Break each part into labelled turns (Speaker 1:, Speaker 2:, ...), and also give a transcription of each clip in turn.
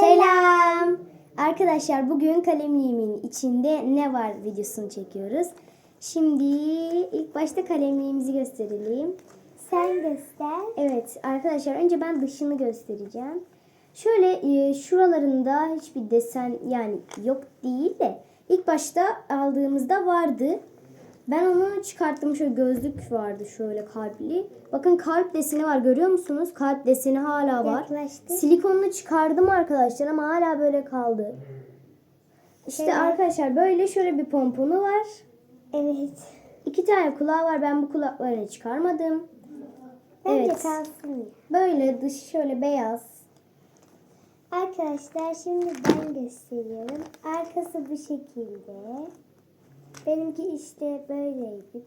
Speaker 1: Selam. Arkadaşlar bugün kalemliğimin içinde ne var videosunu çekiyoruz. Şimdi ilk başta kalemliğimizi gösterelim.
Speaker 2: Sen göster.
Speaker 1: Evet arkadaşlar önce ben dışını göstereceğim. Şöyle e, şuralarında hiçbir desen yani yok değil de ilk başta aldığımızda vardı. Ben onu çıkarttım şöyle gözlük vardı şöyle kalpli. Bakın kalp deseni var görüyor musunuz? Kalp deseni hala var.
Speaker 2: Yaklaştı.
Speaker 1: Silikonunu çıkardım arkadaşlar ama hala böyle kaldı. İşte
Speaker 2: Evet.
Speaker 1: arkadaşlar böyle şöyle bir pomponu var.
Speaker 2: Evet.
Speaker 1: İki tane kulağı var. Ben bu kulaklarını çıkarmadım.
Speaker 2: Bence
Speaker 1: Evet.
Speaker 2: kalsın.
Speaker 1: Böyle dışı şöyle beyaz.
Speaker 2: Arkadaşlar şimdi ben gösteriyorum. Arkası bu şekilde. Benimki işte böyleydi.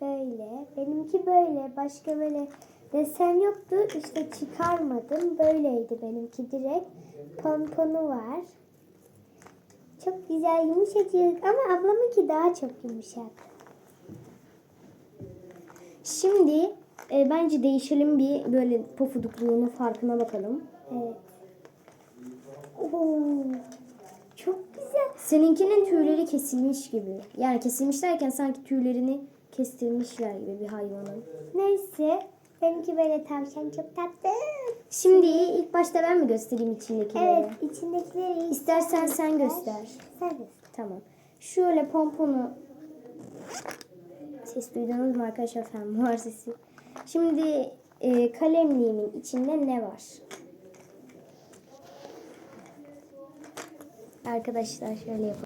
Speaker 2: Böyle. Benimki böyle. Başka böyle desen yoktu. İşte çıkarmadım. Böyleydi benimki direkt. Pomponu var. Çok güzel yumuşacık ama ablamınki daha çok yumuşak.
Speaker 1: Şimdi e, bence değişelim bir böyle pofudukluğunun farkına bakalım.
Speaker 2: Evet. Oo, çok güzel.
Speaker 1: Seninkinin tüyleri kesilmiş gibi. Yani kesilmiş derken sanki tüylerini kestirmişler gibi bir hayvanın.
Speaker 2: Neyse. Benimki böyle tavşan çok tatlı.
Speaker 1: Şimdi ilk başta ben mi göstereyim içindekileri?
Speaker 2: Evet içindekileri
Speaker 1: İstersen sen göster.
Speaker 2: Sen göster.
Speaker 1: Tamam. Şöyle pomponu ses duydunuz mu arkadaşlar fermuar sesi. Şimdi e, kalemliğimin içinde ne var? Arkadaşlar şöyle yapalım.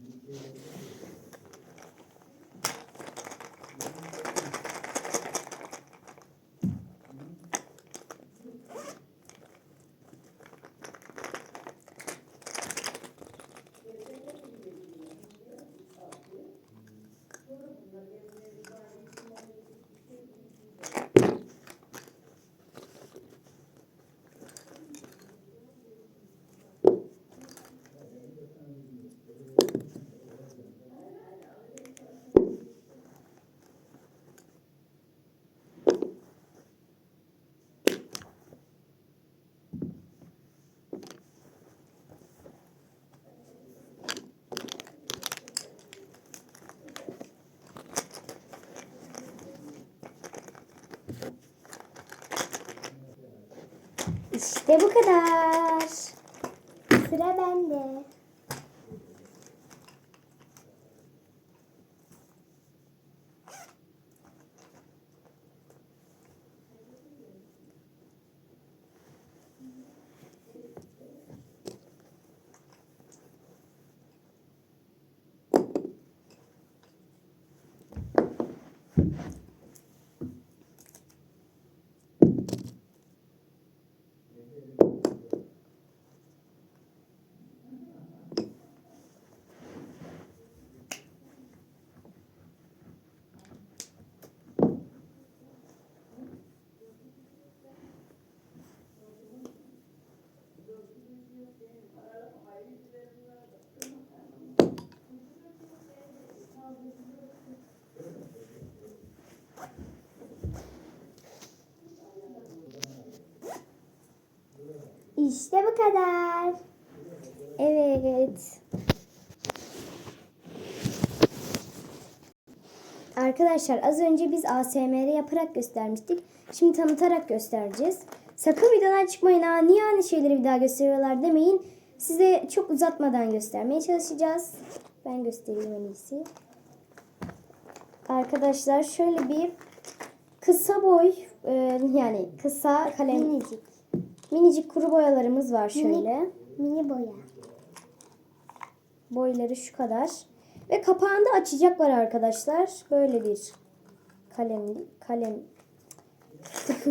Speaker 1: İşte bu kadar.
Speaker 2: Sıra bende. İşte bu kadar.
Speaker 1: Evet. Arkadaşlar az önce biz ASMR yaparak göstermiştik. Şimdi tanıtarak göstereceğiz. Sakın videodan çıkmayın ha niye aynı şeyleri bir daha gösteriyorlar demeyin. Size çok uzatmadan göstermeye çalışacağız. Ben göstereyim en iyisi. Arkadaşlar şöyle bir kısa boy e, yani kısa kalem
Speaker 2: Minicik.
Speaker 1: Minicik kuru boyalarımız var şöyle.
Speaker 2: Mini boya.
Speaker 1: Boyları şu kadar. Ve kapağında açacak var arkadaşlar. Böyle bir kalem kalem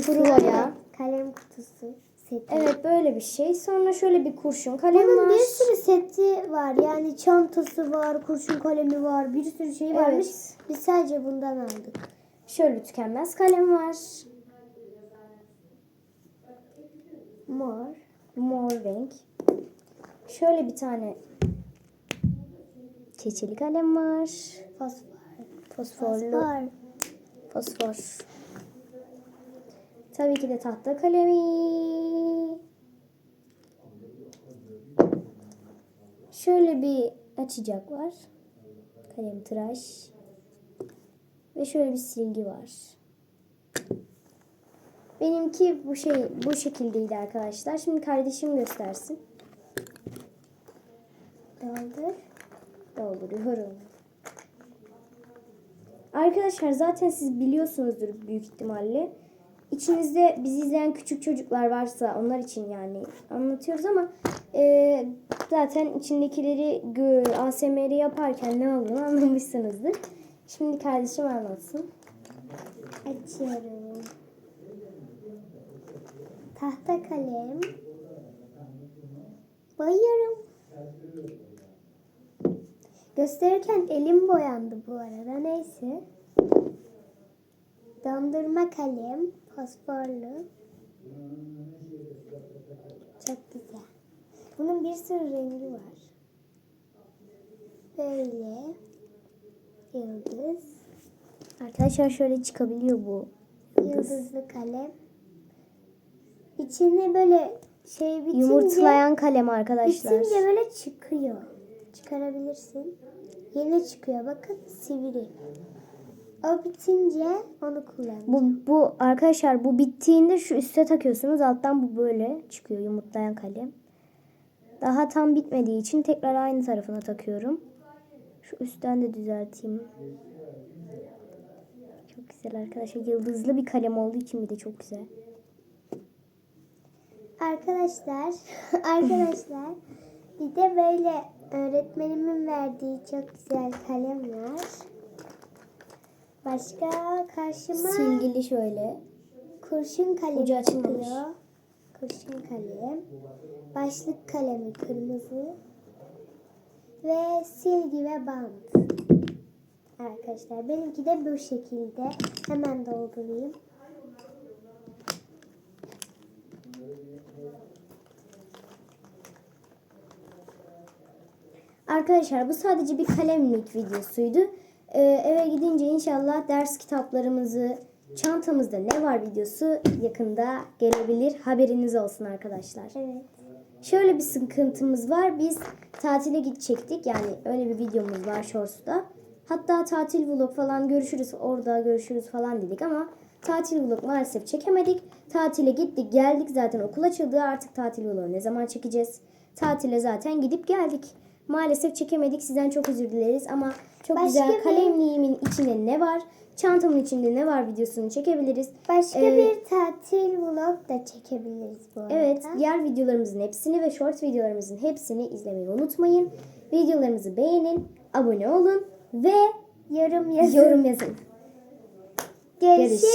Speaker 1: kuru boya.
Speaker 2: Kalem kutusu. Seti.
Speaker 1: Evet böyle bir şey. Sonra şöyle bir kurşun kalem
Speaker 2: Bunun
Speaker 1: var.
Speaker 2: bir sürü seti var. Yani çantası var, kurşun kalemi var, bir sürü şey varmış.
Speaker 1: Evet.
Speaker 2: Biz sadece bundan aldık.
Speaker 1: Şöyle tükenmez kalem var.
Speaker 2: Mor.
Speaker 1: Mor renk. Şöyle bir tane keçeli kalem var.
Speaker 2: Fosfor.
Speaker 1: Fosforlu.
Speaker 2: Fosfor.
Speaker 1: Fosfor. Tabii ki de tahta kalemi. Şöyle bir açacak var. Kalem tıraş. Ve şöyle bir silgi var. Benimki bu şey bu şekildeydi arkadaşlar. Şimdi kardeşim göstersin.
Speaker 2: Doldur.
Speaker 1: Dolduruyorum. Arkadaşlar zaten siz biliyorsunuzdur büyük ihtimalle. İçinizde bizi izleyen küçük çocuklar varsa onlar için yani anlatıyoruz ama e, zaten içindekileri ASMR yaparken ne olduğunu anlamışsınızdır. Şimdi kardeşim anlatsın.
Speaker 2: Açıyorum. Tahta kalem. Boyuyorum. Gösterirken elim boyandı bu arada. Neyse. Dondurma kalem. Fosforlu. Çok güzel. Bunun bir sürü rengi var. Böyle. Yıldız.
Speaker 1: Arkadaşlar şöyle çıkabiliyor bu. Yıldız.
Speaker 2: Yıldızlı kalem. İçine böyle şey bitince,
Speaker 1: Yumurtlayan kalem arkadaşlar.
Speaker 2: bitince böyle çıkıyor. Çıkarabilirsin. Yeni çıkıyor bakın sivri. O bitince onu kullan.
Speaker 1: Bu, bu arkadaşlar bu bittiğinde şu üste takıyorsunuz. Alttan bu böyle çıkıyor yumurtlayan kalem. Daha tam bitmediği için tekrar aynı tarafına takıyorum. Şu üstten de düzelteyim. Çok güzel arkadaşlar. Yıldızlı bir kalem olduğu için bir de çok güzel.
Speaker 2: Arkadaşlar, arkadaşlar bir de böyle öğretmenimin verdiği çok güzel kalem var. Başka karşıma
Speaker 1: Silgili şöyle.
Speaker 2: kurşun kalemi
Speaker 1: Ucu açılmamış.
Speaker 2: çıkıyor. Kurşun kalem. Başlık kalemi kırmızı. Ve silgi ve bant. Arkadaşlar benimki de bu şekilde. Hemen doldurayım.
Speaker 1: Arkadaşlar bu sadece bir kalemlik videosuydu. Ee, eve gidince inşallah ders kitaplarımızı, çantamızda ne var videosu yakında gelebilir. Haberiniz olsun arkadaşlar.
Speaker 2: Evet.
Speaker 1: Şöyle bir sıkıntımız var. Biz tatile gidecektik. Yani öyle bir videomuz var Shorts'ta. Hatta tatil vlog falan görüşürüz orada görüşürüz falan dedik ama tatil vlog maalesef çekemedik. Tatile gittik geldik zaten okul açıldı artık tatil vlogu ne zaman çekeceğiz? Tatile zaten gidip geldik. Maalesef çekemedik sizden çok özür dileriz ama çok
Speaker 2: Başka
Speaker 1: güzel
Speaker 2: bir-
Speaker 1: kalemliğimin içinde ne var? Çantamın içinde ne var videosunu çekebiliriz.
Speaker 2: Başka
Speaker 1: Ee,
Speaker 2: bir tatil vlog da çekebiliriz bu arada.
Speaker 1: Evet, diğer videolarımızın hepsini ve short videolarımızın hepsini izlemeyi unutmayın. Videolarımızı beğenin, abone olun ve
Speaker 2: Yorum yazın.
Speaker 1: yorum yazın.
Speaker 2: Görüşürüz.